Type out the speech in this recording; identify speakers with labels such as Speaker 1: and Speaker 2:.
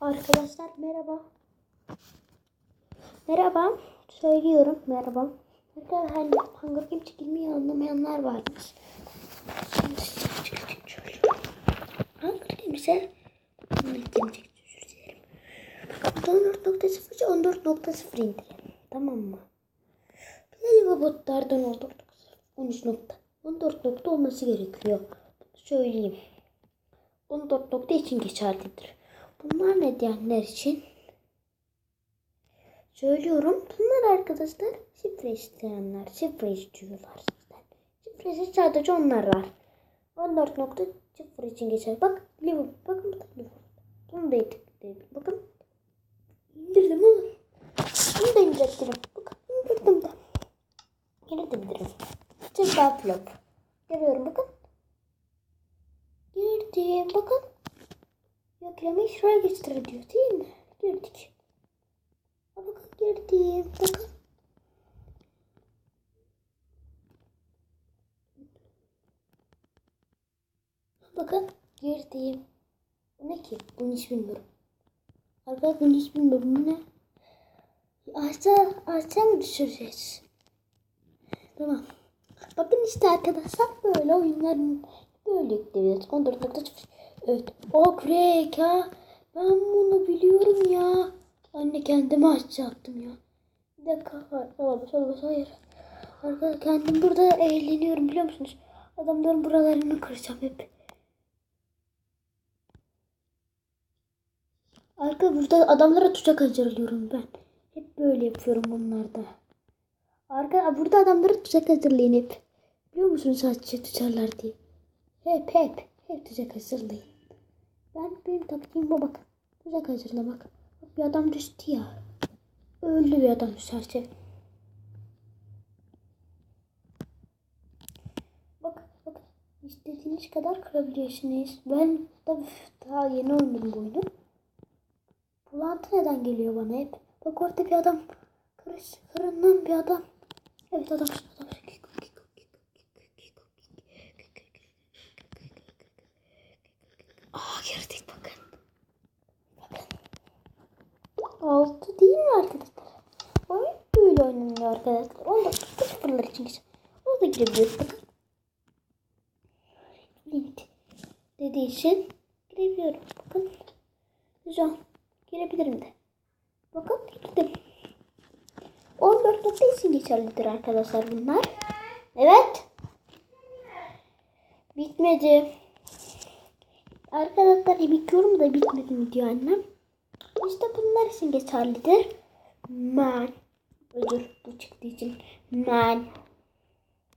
Speaker 1: Arkadaşlar merhaba. Merhaba. Söylüyorum merhaba. Arkadaşlar hani Hunger Games çekilmeyi anlamayanlar varmış. Hunger Games'e Hunger Games özür dilerim. 14.0 14.0 indirin. Tamam mı? Bir de robotlardan 14.0 13 nokta. 14 nokta olması gerekiyor. Söyleyeyim. 14 nokta için geçerlidir. Bunlar ne diyenler için? Söylüyorum. Bunlar arkadaşlar şifre isteyenler. Şifre istiyorlar sizden. Şifresi sadece onlar var. 14 nokta şifre için geçer. Bak Liverpool. Bakın bu da Liverpool. Bunu da indirdim. Bakın. İndirdim oğlum. Bunu da indirdim. Bakın indirdim de. Yine de indirdim. Tekrar flop. Görüyorum bakın. Girdim bakın. Yüklemeyi şuraya geçtir değil mi? Girdik. Bakın girdim. Bakın. Bakın girdim. Bu ne ki? Bunu hiç bilmiyorum. Arkadaşlar bunu hiç bilmiyorum. Bu ne? Aşağı, aşağı mı düşüreceğiz? Tamam. Bakın işte arkadaşlar böyle oyunların böyle yükleyeceğiz. 14.0 Evet. O crack ha. Ben bunu biliyorum ya. Anne kendime açacaktım ya. Bir dakika. Hayır. Olamaz olamaz hayır. Arkadaşlar kendim burada eğleniyorum biliyor musunuz? Adamların buralarını kıracağım hep. Arka burada adamlara tuzak hazırlıyorum ben. Hep böyle yapıyorum bunlarda. Arka burada adamlara tuzak hazırlayın hep. Biliyor musunuz sadece tuzarlar diye. Hep hep. Hep tuzak hazırlayın. Ben benim taktiğim bu bak. Tuzak hazırlamak. Bak bir adam düştü ya. Öldü bir adam düşerse. Bak bak. İstediğiniz kadar kırabiliyorsunuz. Ben tabii daha yeni oynadım bu oyunu. Bulantı neden geliyor bana hep? Bak orada bir adam. Kırış, kırınan bir adam. Evet adam. adam. Aa girdik bakın. Bakın. Altı değil mi arkadaşlar? Oyun böyle oynanıyor arkadaşlar. Onda sıfırlar için. O da girebiliyoruz bakın. Link dediği için girebiliyorum. Bakın. Güzel. Girebilirim de. Bakın girdim. 14 nokta için geçerlidir arkadaşlar bunlar. Evet. Bitmedi. Arkadaşlar bitiyorum da bitmedi mi diyor annem. İşte bunlar için geçerlidir. Man. Özür bu çıktığı için. Man.